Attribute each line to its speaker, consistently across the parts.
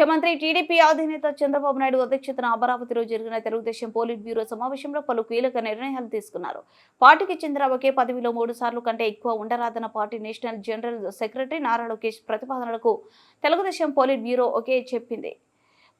Speaker 1: ముఖ్యమంత్రి టీడీపీ అధినేత చంద్రబాబు నాయుడు అధ్యక్షతన అమరావతిలో జరిగిన తెలుగుదేశం పోలిట్ బ్యూరో సమావేశంలో పలు కీలక నిర్ణయాలు తీసుకున్నారు. పార్టీకి చెందిన ఒకే పదవిలో మూడు సార్లు కంటే ఎక్కువ ఉండరాదన్న party national general secretary Nara Lokesh ప్రతిపాదనలకు Telugu Desam politburo okay చెప్పింది.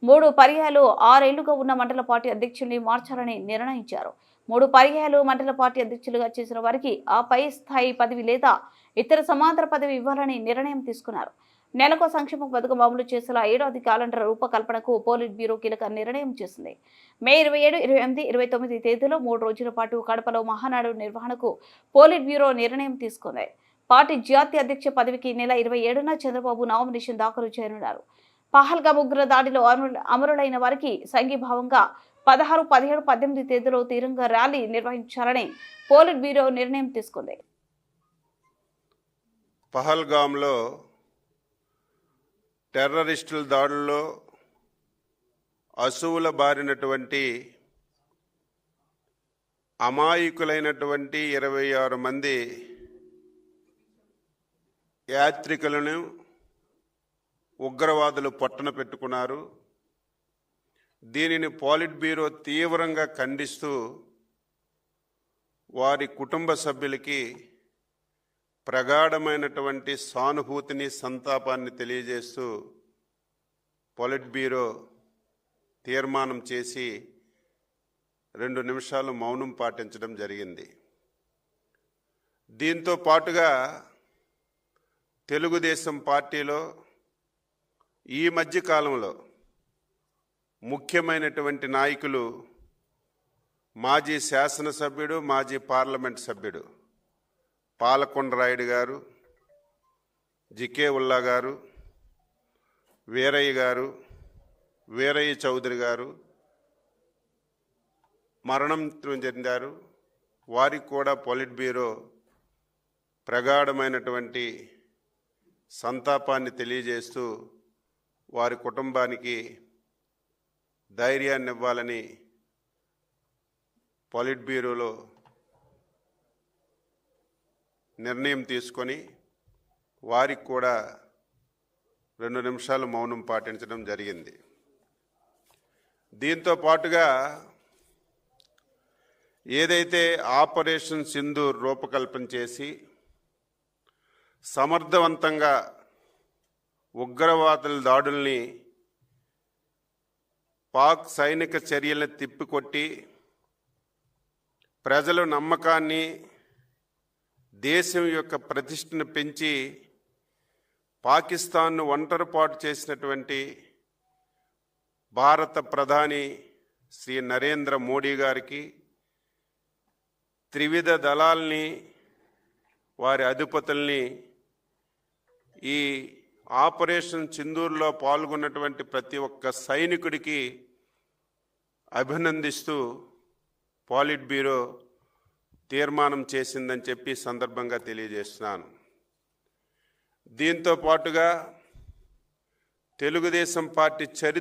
Speaker 1: మూడు పర్యాయాలు ఆరేళ్ళుగా ఉన్న మండల పార్టీ అధ్యక్షుల్ని మార్చాలని నిర్ణయించారు. మూడు పర్యాయాలు మండల పార్టీ అధ్యక్షులుగా చేసిన వారికి ఆ పై స్థాయి పదవి లేదా ఇతర సమాంతర పదవి ఇవ్వాలని నిర్ణయం తీసుకున్నారు. నెలకు సంక్షేమ పథకం అమలు చేసేలా ఏడాది క్యాలెండర్ రూపకల్పనకు పోలిట్ బ్యూరో కీలక నిర్ణయం చేసింది. మే ఇరవై ఏడు ఇరవై ఎనిమిది ఇరవై తొమ్మిది తేదీలో మూడు రోజుల పాటు కడపలో మహానాడు నిర్వహణకు పోలిట్ బ్యూరో నిర్ణయం తీసుకుంది. పార్టీ జాతీయ అధ్యక్ష పదవికి నెల ఇరవై ఏడున చంద్రబాబు నామినేషన్ దాఖలు చేయనున్నారు. పహల్గా ముగ్గురు దాడిలో అమరు- అమరులైన వారికి సంఘీభావంగా పదహారు పదిహేడు పద్దెనిమిది తేదీలో తీరంగా ర్యాలీ నిర్వహించాలని పోలిట్ బ్యూరో నిర్ణయం తీసుకుంది.
Speaker 2: పహల్గామ్లో టెర్రరిస్టుల దాడుల్లో అసువుల బారినటువంటి అమాయకులైనటువంటి ఇరవై ఆరు మంది యాత్రికులను ఉగ్రవాదులు పొట్టన పెట్టుకున్నారు. దీనిని పాలిట్ బ్యూరో తీవ్రంగా ఖండిస్తూ వారి కుటుంబ సభ్యులకి ప్రగాఢమైనటువంటి సానుభూతిని సంతాపాన్ని తెలియజేస్తూ పొలిట్ బ్యూరో తీర్మానం చేసి రెండు నిమిషాలు మౌనం పాటించడం జరిగింది. దీంతో పాటుగా తెలుగుదేశం పార్టీలో ఈ మధ్య కాలంలో ముఖ్యమైనటువంటి నాయకులు మాజీ శాసనసభ్యుడు మాజీ పార్లమెంట్ సభ్యుడు పాలకొండ రాయుడు గారు జికే ఉల్లా గారు వీరయ్య గారు వీరయ్య చౌదరి గారు మరణం చెందారు. వారికి కూడా పొలిట్ బ్యూరో ప్రగాఢమైనటువంటి సంతాపాన్ని తెలియజేస్తూ వారి కుటుంబానికి ధైర్యాన్ని ఇవ్వాలని పొలిట్ బ్యూరోలో నిర్ణయం తీసుకొని వారికి కూడా రెండు నిమిషాలు మౌనం పాటించడం జరిగింది. దీంతో పాటుగా ఏదైతే ఆపరేషన్ సింధూర్ రూపకల్పన చేసి సమర్థవంతంగా ఉగ్రవాదుల దాడుల్ని పాక్ సైనిక చర్యలను తిప్పికొట్టి ప్రజల నమ్మకాన్ని దేశం యొక్క ప్రతిష్టను పెంచి పాకిస్తాన్ను ఒంటరిపాటు చేసినటువంటి భారత ప్రధాని శ్రీ నరేంద్ర మోడీ గారికి త్రివిధ దళాల్ని వారి అధిపతుల్ని ఈ ఆపరేషన్ చిందూరులో పాల్గొన్నటువంటి ప్రతి ఒక్క సైనికుడికి అభినందిస్తూ పాలిట్ బ్యూరో తీర్మానం చేసిందని చెప్పి సందర్భంగా తెలియజేస్తున్నాను. దీంతో పాటుగా తెలుగుదేశం పార్టీ చరిత్ర